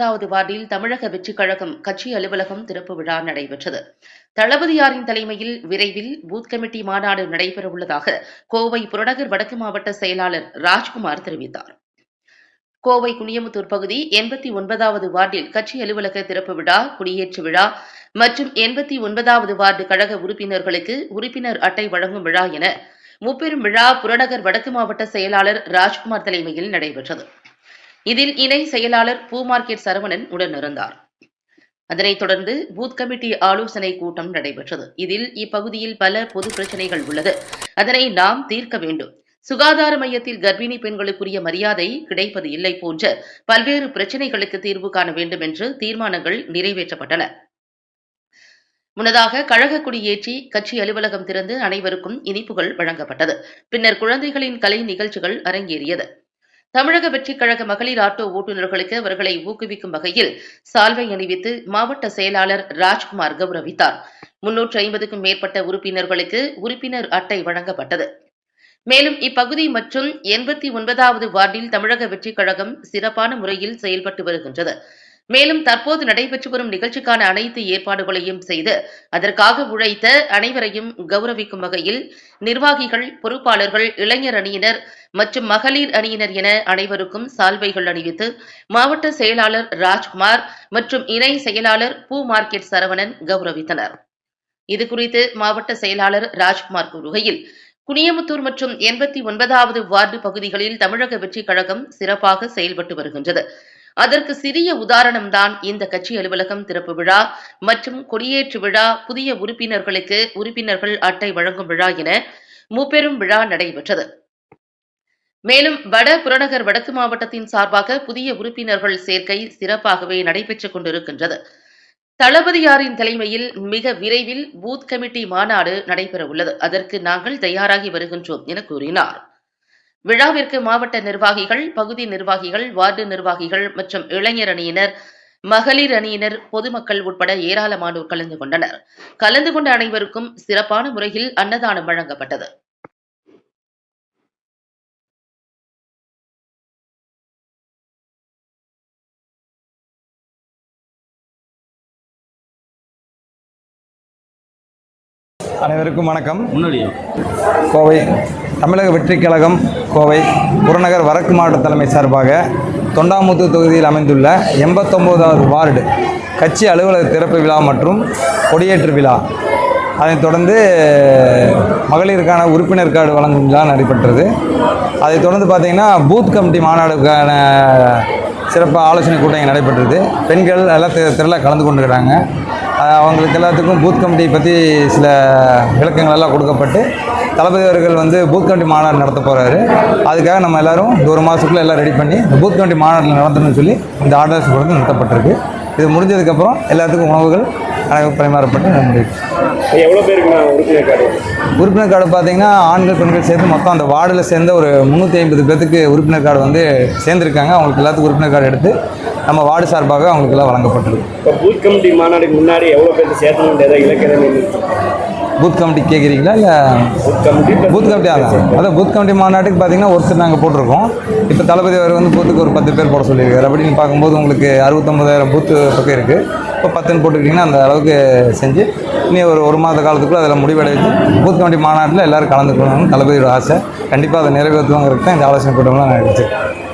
ஒன்பதாவது வார்டில் தமிழக வெற்றிக் கழகம் கட்சி அலுவலகம் திறப்பு விழா நடைபெற்றது. தளபதியாரின் தலைமையில் விரைவில் பூத் கமிட்டி மாநாடு நடைபெறவுள்ளதாக கோவை புறநகர் வடக்கு மாவட்ட செயலாளர் ராஜ்குமார் தெரிவித்தார். கோவை குனியமுத்தூர் பகுதி எண்பத்தி ஒன்பதாவது வார்டில் கட்சி அலுவலக திறப்பு விழா குடியேற்று விழா மற்றும் எண்பத்தி ஒன்பதாவது வார்டு கழக உறுப்பினர்களுக்கு உறுப்பினர் அட்டை வழங்கும் விழா என முப்பெரும் விழா புறநகர் வடக்கு மாவட்ட செயலாளர் ராஜ்குமார் தலைமையில் நடைபெற்றது. இதில் இணை செயலாளர் பூ மார்க்கெட் சரவணன் உடனிருந்தார் அதனைத் தொடர்ந்து பூத் கமிட்டி ஆலோசனை கூட்டம் நடைபெற்றது. இதில் இப்பகுதியில் பல பொது பிரச்சனைகள் உள்ளது. அதனை நாம் தீர்க்க வேண்டும். சுகாதார மையத்தில் கர்ப்பிணி பெண்களுக்குரிய மரியாதை கிடைப்பது இல்லை போன்ற பல்வேறு பிரச்சனைகளுக்கு தீர்வு காண வேண்டும் என்று தீர்மானங்கள் நிறைவேற்றப்பட்டன. முன்னதாக கழக கொடியேற்றி கட்சி அலுவலகம் திறந்து அனைவருக்கும் இனிப்புகள் வழங்கப்பட்டது. பின்னர் குழந்தைகளின் கலை நிகழ்ச்சிகள் அரங்கேறியது. தமிழக வெற்றிக் கழக மகளிர் ஆட்டோ ஓட்டுநர்களுக்கு அவர்களை ஊக்குவிக்கும் வகையில் சால்வை அணிவித்து மாவட்ட செயலாளர் ராஜ்குமார் கௌரவித்தார். முன்னூற்று ஐம்பதுக்கும் மேற்பட்ட உறுப்பினர்களுக்கு உறுப்பினர் அட்டை வழங்கப்பட்டது. மேலும் இப்பகுதி மற்றும் எண்பத்தி ஒன்பதாவது வார்டில் தமிழக வெற்றிக் கழகம் சிறப்பான முறையில் செயல்பட்டு வருகின்றது. மேலும் தற்போது நடைபெற்று வரும் நிகழ்ச்சிக்கான அனைத்து ஏற்பாடுகளையும் செய்து அதற்காக உழைத்த அனைவரையும் கௌரவிக்கும் வகையில் நிர்வாகிகள் பொறுப்பாளர்கள் இளைஞர் அணியினர் மற்றும் மகளிர் அணியினர் என அனைவருக்கும் சால்வைகள் அணிவித்து மாவட்ட செயலாளர் ராஜ்குமார் மற்றும் இணை செயலாளர் பூ மார்க்கெட் சரவணன் கௌரவித்தனர். இதுகுறித்து மாவட்ட செயலாளர் ராஜ்குமார் கூறுகையில் குனியமுத்தூர் மற்றும் எண்பத்தி ஒன்பதாவது வார்டு பகுதிகளில் தமிழக வெற்றிக் கழகம் சிறப்பாக செயல்பட்டு வருகின்றது. அதற்கு சிறிய உதாரணம்தான் இந்த கட்சி அலுவலகம் திறப்பு விழா மற்றும் கொடியேற்று விழா புதிய உறுப்பினர்களுக்கு உறுப்பினர்கள் அட்டை வழங்கும் விழா என முப்பெரும் விழா நடைபெற்றது. மேலும் வட புறநகர் வடக்கு மாவட்டத்தின் சார்பாக புதிய உறுப்பினர்கள் சேர்க்கை சிறப்பாகவே நடைபெற்றுக் கொண்டிருக்கின்றது. தளபதியாரின் தலைமையில் மிக விரைவில் பூத் கமிட்டி மாநாடு நடைபெற உள்ளது அதற்கு நாங்கள் தயாராகி வருகின்றோம் என கூறினார். விழாவிற்கு மாவட்ட நிர்வாகிகள் பகுதி நிர்வாகிகள் வார்டு நிர்வாகிகள் மற்றும் இளைஞர் அணியினர் மகளிர் அணியினர் பொதுமக்கள் உட்பட ஏராளமானோர் கலந்து கொண்டனர். கலந்து கொண்ட அனைவருக்கும் சிறப்பான முறையில் அன்னதானம் வழங்கப்பட்டது. அனைவருக்கும் வணக்கம். முன்னாடி கோவை தமிழக வெற்றிக் கழகம் கோவை புறநகர் வடக்கு மாவட்ட தலைமை சார்பாக தொண்டாமுத்தூர் தொகுதியில் அமைந்துள்ள எண்பத்தொம்போதாவது வார்டு கட்சி அலுவலக திறப்பு விழா மற்றும் கொடியேற்று விழா. அதைத் தொடர்ந்து மகளிருக்கான உறுப்பினர் கார்டு வழங்கும் விழா நடைபெற்றது. அதைத் தொடர்ந்து பார்த்திங்கன்னா பூத் கமிட்டி மாநாடுக்கான சிறப்பாக ஆலோசனை கூட்டம் இங்கே நடைபெற்றது பெண்கள் எல்லாம் தி- திரளாக கலந்து கொண்டுக்கிறாங்க அவங்களுக்கு எல்லாத்துக்கும் பூத் கமிட்டி பற்றி சில விளக்கங்கள் எல்லாம் கொடுக்கப்பட்டு தளபதி அவர்கள் வந்து பூத் கமிட்டி மாநாடு நடத்த போகிறாரு அதுக்காக நம்ம எல்லாரும் இந்த ஒரு மாதத்துக்குள்ளே எல்லாம் ரெடி பண்ணி இந்த பூத் கமிட்டி மாநாட்டில் நடத்தணும்னு சொல்லி இந்த ஆர்டர்ஸ் கொடுத்து நடத்தப்பட்டிருக்கு. இது முடிஞ்சதுக்கப்புறம் எல்லாத்துக்கும் உணவுகள் அனைவரும் பரிமாறப்பட்டு முடியும் எவ்வளோ பேருக்கு உறுப்பினர் கார்டு? உறுப்பினர் கார்டு பார்த்தீங்கன்னா ஆண்கள் பெண்கள் சேர்த்து மொத்தம் அந்த வார்டில் சேர்ந்த ஒரு முந்நூற்றி ஐம்பது பேர்த்துக்கு உறுப்பினர் கார்டு வந்து சேர்ந்துருக்காங்க. அவங்களுக்கு எல்லாத்துக்கும் உறுப்பினர் கார்டு எடுத்து நம்ம வார்டு சார்பாக அவங்களுக்கு எல்லாம் வழங்கப்பட்டிருக்கு இப்போ பூத் கமிட்டி மாநாடுக்கு முன்னாடி எவ்வளோ பேருக்கு சேர்த்தணும் ஏதாவது இலக்கிய பூத் கமிட்டி கேட்குறீங்களா இல்லை பூத் கமிட்டி அதான் அதான் பூத் கமிட்டி மாநாட்டுக்கு பார்த்தீங்கன்னா ஒருத்தர் நாங்கள் போட்டிருக்கோம். இப்போ தளபதி அவர் வந்து பூத்துக்கு ஒரு பத்து பேர் போட சொல்லியிருக்காரு. அப்படின்னு பார்க்கும்போது உங்களுக்கு அறுபத்தொம்பதாயிரம் பூத்து பக்கம் இருக்குது இப்போ பத்துன்னு போட்டுக்கிட்டிங்கன்னா அந்த அளவுக்கு செஞ்சு இனி ஒரு ஒரு மாத காலத்துக்குள்ள அதில் முடிவடைஞ்சு பூத் கமிட்டி மாநாட்டில் எல்லோரும் கலந்துக்கணும்னு தளபதியோட ஆசை. கண்டிப்பாக அதை நிறைவேற்றுவாங்கிறது தான் இந்த ஆலோசனை கூட்டம்லாம் நான் வச்சிருக்கேன்